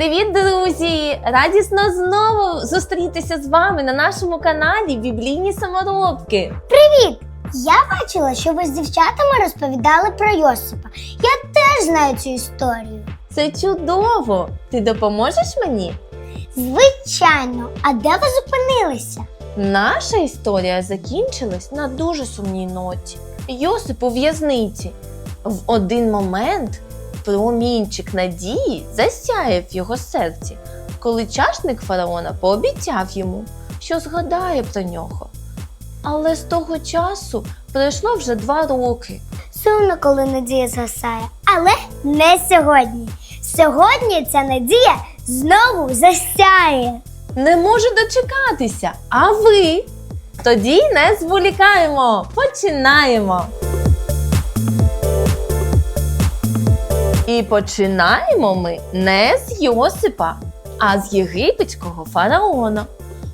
Привіт, друзі! Радісно знову зустрітися з вами на нашому каналі Біблійні саморобки. Привіт! Я бачила, що ви з дівчатами розповідали про Йосипа. Я теж знаю цю історію. Це чудово! Ти допоможеш мені? Звичайно, а де ви зупинилися? Наша історія закінчилась на дуже сумній ноті. Йосип у в'язниці. В один момент промінчик надії засяяв в його серці, коли чашник фараона пообіцяв йому, що згадає про нього. Але з того часу пройшло вже два роки. Сумно, коли надія згасає, але не сьогодні. Сьогодні ця надія знову засяє. Не можу дочекатися. А ви? Тоді не зволікаємо. Починаємо. І починаємо ми не з Йосипа, а з єгипетського фараона.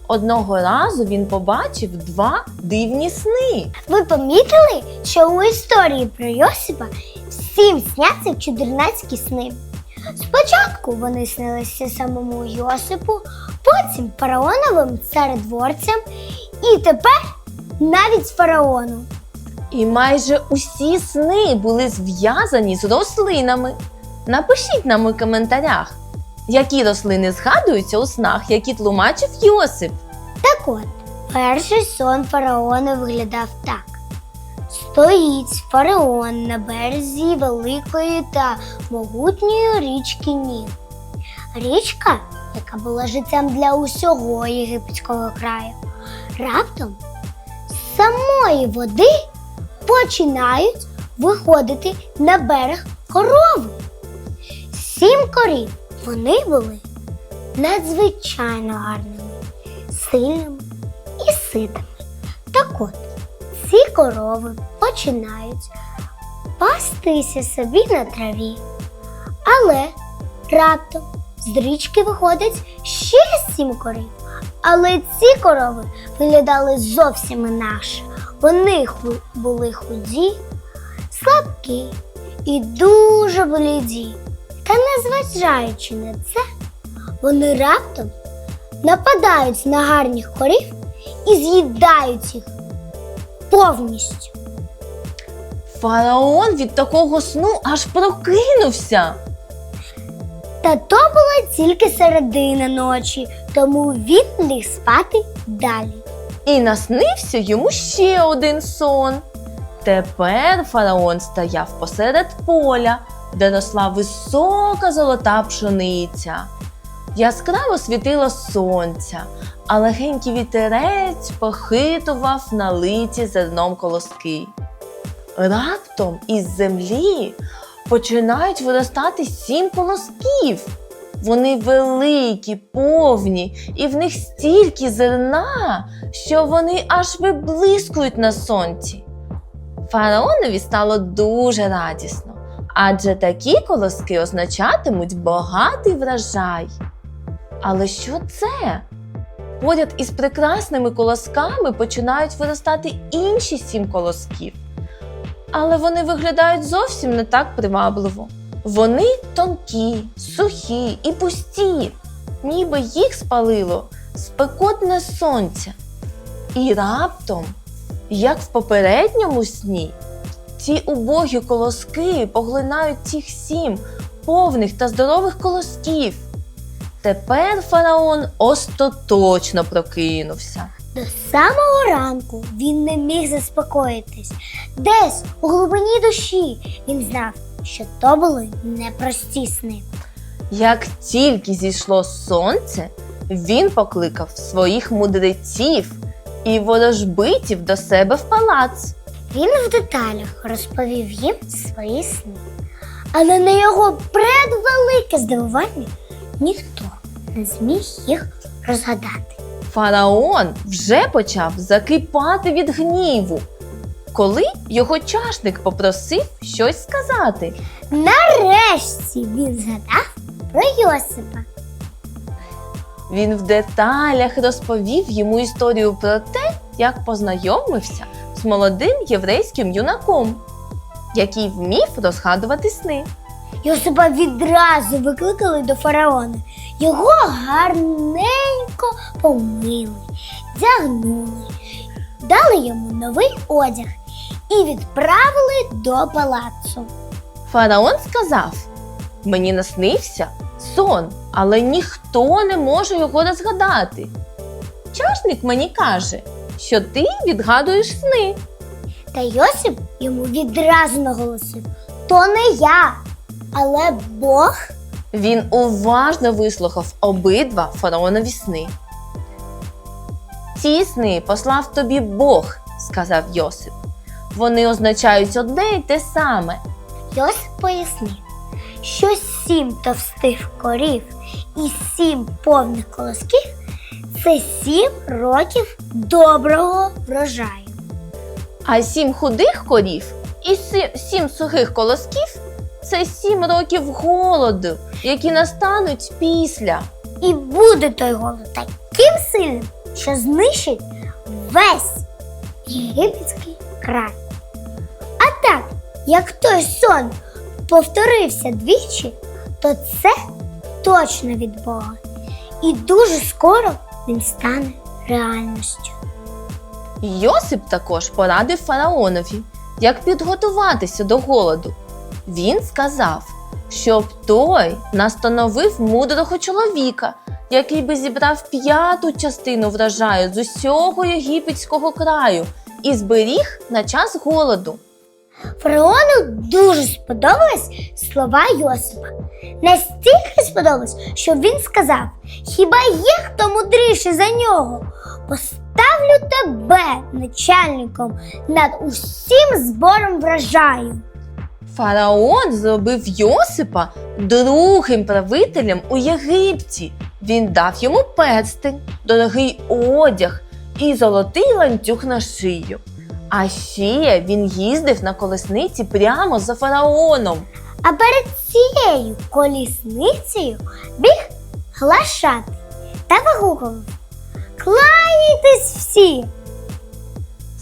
Одного разу він побачив два дивні сни. Ви помітили, що у історії про Йосипа всім сняться чудернацькі сни. Спочатку вони снилися самому Йосипу, потім фараоновим царедворцям і тепер навіть фараону. І майже усі сни були зв'язані з рослинами. Напишіть нам у коментарях, які рослини згадуються у снах, які тлумачив Йосип. Так от, перший сон фараона виглядав так: стоїть фараон на березі великої та могутньої річки Ніл. Річка, яка була життям для усього єгипетського краю. Раптом з самої води починають виходити на берег корови. Сім корів вони були надзвичайно гарними сильними і ситими. Так от, ці корови починають пастися собі на траві. Але раптом з річки виходить ще сім корів. Але ці корови виглядали зовсім інакше. Вони були худі, слабкі і дуже бліді. Та незважаючи на це, вони раптом нападають на гарних корів і з'їдають їх повністю. Фараон від такого сну аж прокинувся. Та то була тільки середина ночі, тому він ліг спати далі. І наснився йому ще один сон. Тепер фараон стояв посеред поля, де росла висока золота пшениця. Яскраво світило сонця, а легенький вітерець похитував налиті зерном колоски. Раптом із землі починають виростати сім колосків. Вони великі, повні, і в них стільки зерна, що вони аж виблискують на сонці. Фараонові стало дуже радісно, адже такі колоски означатимуть багатий врожай. Але що це? Поряд із прекрасними колосками починають виростати інші сім колосків. Але вони виглядають зовсім не так привабливо. Вони тонкі, сухі і пусті, ніби їх спалило спекотне сонце. І раптом, як в попередньому сні, ці убогі колоски поглинають цих сім повних та здорових колосків. Тепер фараон остаточно прокинувся. До самого ранку він не міг заспокоїтись. Десь у глибині душі він знав, що то були непрості сни. Як тільки зійшло сонце, він покликав своїх мудреців і ворожбитів до себе в палац. Він в деталях розповів їм свої сни. Але на його предвелике здивування ніхто не зміг їх розгадати. Фараон вже почав закипати від гніву, коли його чашник попросив щось сказати. Нарешті він згадав про Йосипа. Він в деталях розповів йому історію про те, як познайомився з молодим єврейським юнаком, який вмів розгадувати сни. Йосипа відразу викликали до фараона. Його гарненько помили, вдягнули, дали йому новий одяг і відправили до палацу. Фараон сказав: Мені наснився сон, але ніхто не може його розгадати. Чашник мені каже, що ти відгадуєш сни. Та Йосип йому відразу наголосив: то не я, але Бог. Він уважно вислухав обидва фараонові сни. Ці сни послав тобі Бог, сказав Йосип. Вони означають одне й те саме. Йосип пояснив, що сім товстих корів і сім повних колосків це сім років доброго врожаю. А сім худих корів і сім сухих колосків це сім років голоду, які настануть після. І буде той голод таким сильним, що знищить весь єгипетський край. Так, як той сон повторився двічі, то це точно від Бога. І дуже скоро він стане реальністю. Йосип також порадив фараонові, як підготуватися до голоду. Він сказав, щоб той настановив мудрого чоловіка, який би зібрав п'яту частину врожаю з усього єгипетського краю і зберіг на час голоду. Фараону дуже сподобались слова Йосипа. Настільки сподобалось, що він сказав: Хіба є хто мудріший за нього? Поставлю тебе начальником над усім збором врожаю. Фараон зробив Йосипа другим правителем у Єгипті. Він дав йому перстень, дорогий одяг і золотий ланцюг на шию. А ще він їздив на колесниці прямо за фараоном. А перед цією колісницею біг глашати та вигукував Кланяйтесь всі!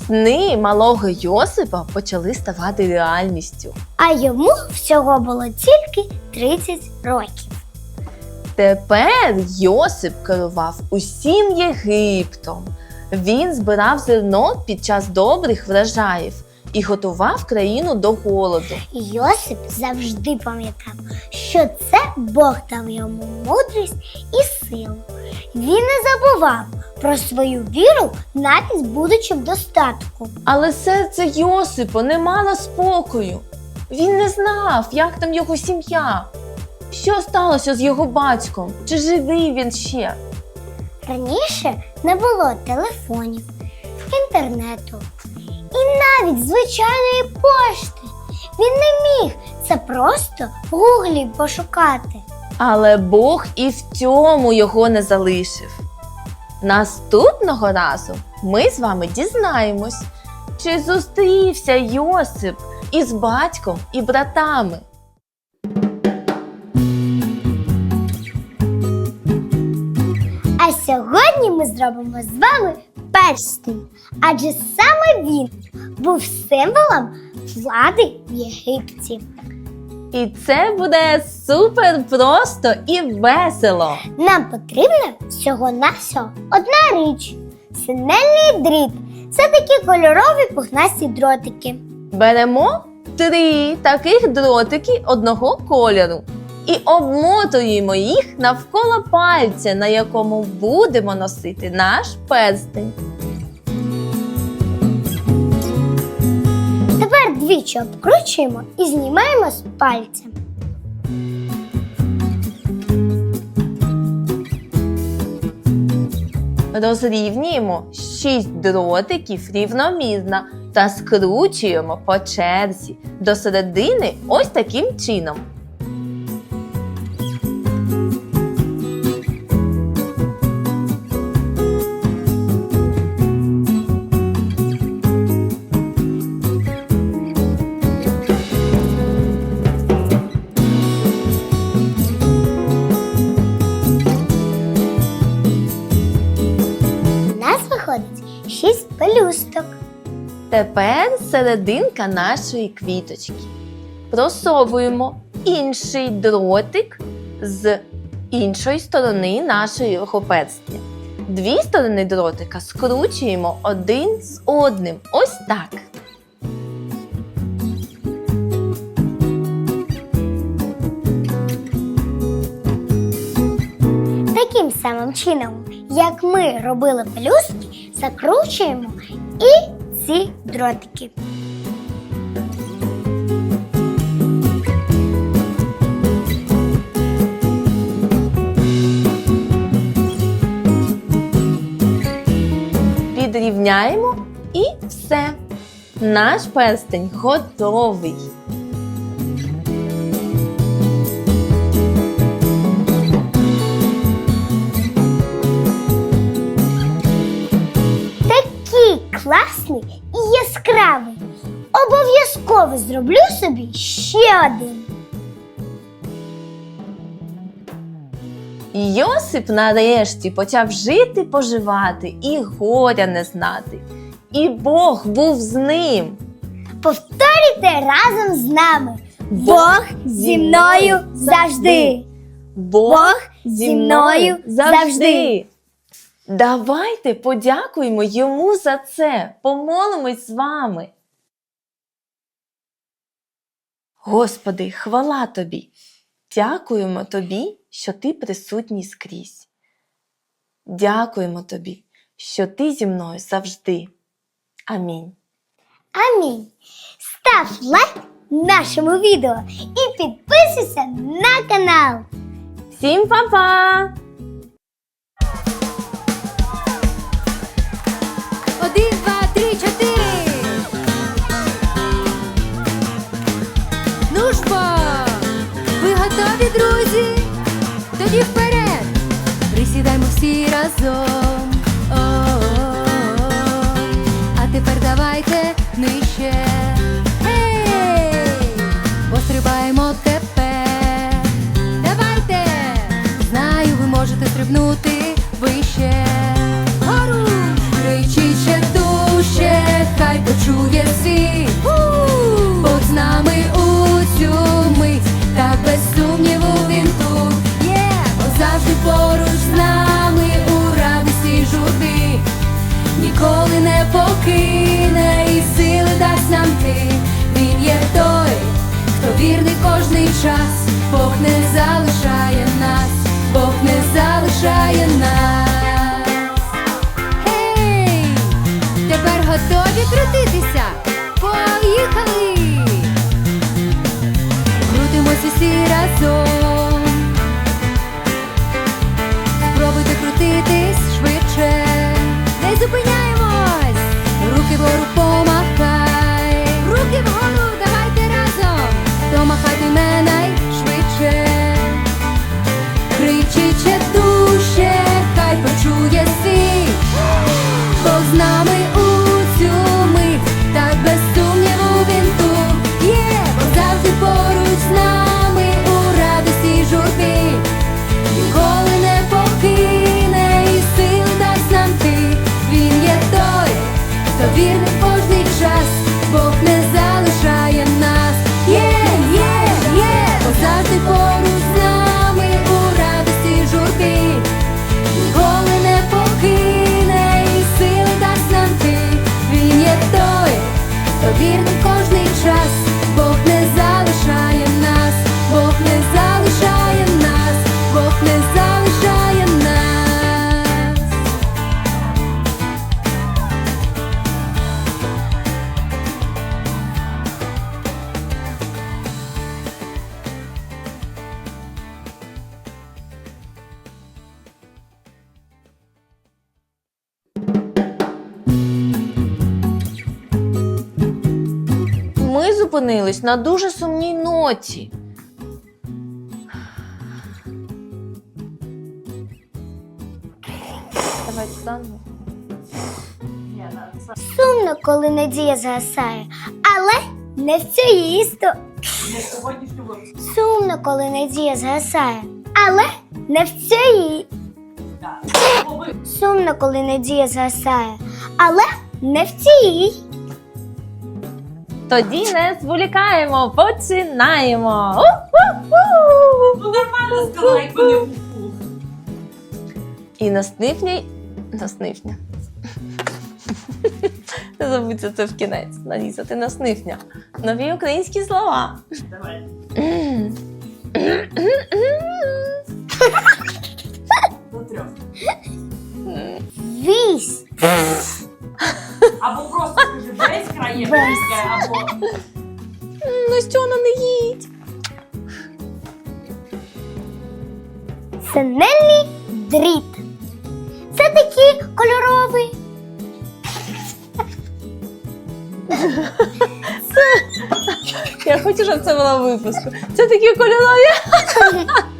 Сни малого Йосипа почали ставати реальністю. А йому всього було тільки 30 років. Тепер Йосип керував усім Єгиптом. Він збирав зерно під час добрих врожаїв і готував країну до голоду. Йосип завжди пам'ятав, що це Бог дав йому мудрість і силу. Він не забував про свою віру, навіть будучи в достатку. Але серце Йосипа не мало спокою. Він не знав, як там його сім'я. Що сталося з його батьком? Чи живий він ще? Раніше не було телефонів, інтернету і навіть звичайної пошти. Він не міг це просто в гуглі пошукати. Але Бог і в цьому його не залишив. Наступного разу ми з вами дізнаємось, чи зустрівся Йосип із батьком і братами. А сьогодні ми зробимо з вами перстень, адже саме він був символом влади в Єгипті. І це буде супер просто і весело. Нам потрібна всього-навсього одна річ синельний дріт. Це такі кольорові пухнасті дротики. Беремо три таких дротики одного кольору і обмотуємо їх навколо пальця, на якому будемо носити наш перстень. Тепер двічі обкручуємо і знімаємо з пальця. Розрівнюємо 6 дротиків рівномірно та скручуємо по черзі до середини ось таким чином. Тепер серединка нашої квіточки. Просовуємо інший дротик з іншої сторони нашої рухопецтня. Дві сторони дротика скручуємо один з одним. Ось так. Таким самим чином, як ми робили пелюстки, закручуємо і ці дротики. Підрівняємо і все. Наш перстень готовий. Обов'язково зроблю собі ще один. Йосип нарешті почав жити, поживати і горя не знати. І Бог був з ним. Повторюйте разом з нами. Бог зі мною завжди. Бог зі мною завжди. Давайте подякуємо йому за це. Помолимось з вами. Господи, хвала тобі. Дякуємо тобі, що ти присутній скрізь. Дякуємо тобі, що ти зі мною завжди. Амінь. Амінь. Став лайк нашому відео і підписуйся на канал. Всім па-па! Друзі? Кожний час. Бог не залишає нас, Бог не залишає нас. Гей! Тепер готові крутитися? Поїхали! Крутимося всі разом. Зупинились на дуже сумній ноті. Давайте заново. Сумно, коли надія згасає, але не в цій історії. Сумно, коли надія згасає, але не в цій. Сумно, коли надія згасає, але не в цій. Тоді не зволікаємо, починаємо. Ну нормально сказала, не вуху. І наснифня. Наснифня. Не забудьте це в кінець. Нарізати наснифня. Нові українські слова. Давай. До трьох. Вісь. Краєвське, або Настюна, не їдь. Синельний дріт. Це такий кольоровий. Я хочу, щоб це було випуску. Це такі кольорові.